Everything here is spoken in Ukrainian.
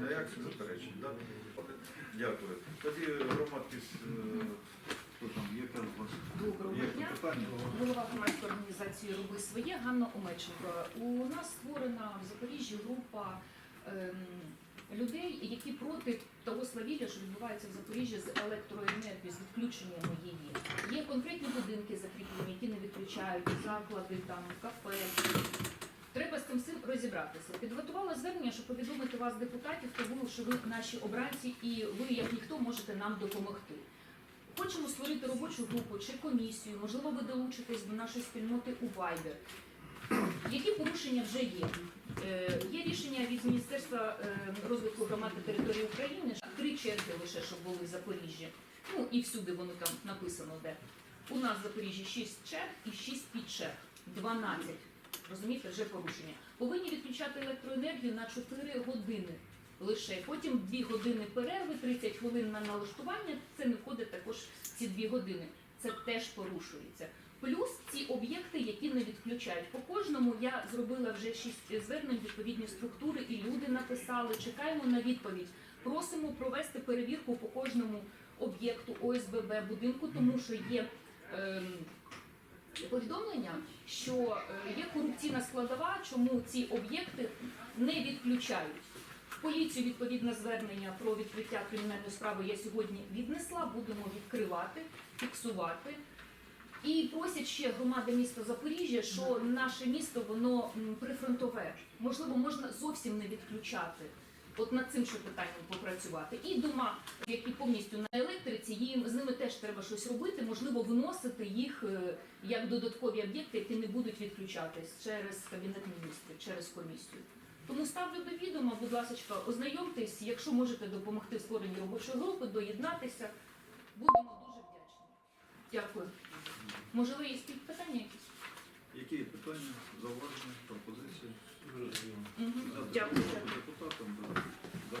ніяких заперечень. Да? Дякую. Тоді громадськість, е, хто там, яке у вас є питання? Голова громадської організації Роби своє Ганна Омельченко. У нас створена в Запоріжжі група ем, людей, які проти того свавілля, що відбувається в Запоріжжі з електроенергією, з відключенням її. Є конкретні будинки закріплені, які не відключають, заклади, там, кафе. Треба з цим всім розібратися. Підготувала звернення, щоб повідомити вас, депутатів, тому що ви наші обранці і ви, як ніхто, можете нам допомогти. Хочемо створити робочу групу чи комісію, можливо, ви долучитесь до нашої спільноти у Viber. Які порушення вже є? Е, є рішення від Міністерства е, розвитку громад та території України, три черги лише, щоб були в Запоріжжі. Ну і всюди воно там написано, де. У нас в Запоріжжі 6 черг і 6 підчерг. 12. Розумієте, вже порушення. Повинні відключати електроенергію на 4 години лише. Потім 2 години перерви, 30 хвилин на налаштування. Це не входить також ці 2 години. Це теж порушується. Плюс ці об'єкти, які не відключають. По кожному я зробила вже шість звернень відповідні структури, і люди написали. Чекаємо на відповідь. Просимо провести перевірку по кожному об'єкту ОСББ будинку, тому що є. ем, Повідомлення, що е, є корупційна складова, чому ці об'єкти не відключають. В поліцію відповідне звернення про відкриття кримінальної справи я сьогодні віднесла. Будемо відкривати, фіксувати. І просять ще громади міста Запоріжжя, що наше місто воно прифронтове. Можливо, можна зовсім не відключати. От над цим ще питанням попрацювати. І дома, які повністю на електриці, їм з ними теж треба щось робити. Можливо, виносити їх е, як додаткові об'єкти, які не будуть відключатись через кабінет міністрів, через комісію. Тому ставлю до відома, будь ласка, ознайомтесь, якщо можете допомогти в створенні робочої групи, доєднатися. Будемо дуже вдячні. Дякую. Можливо, є питання якісь? Які є питання, зауваження, пропозиції? Дякую.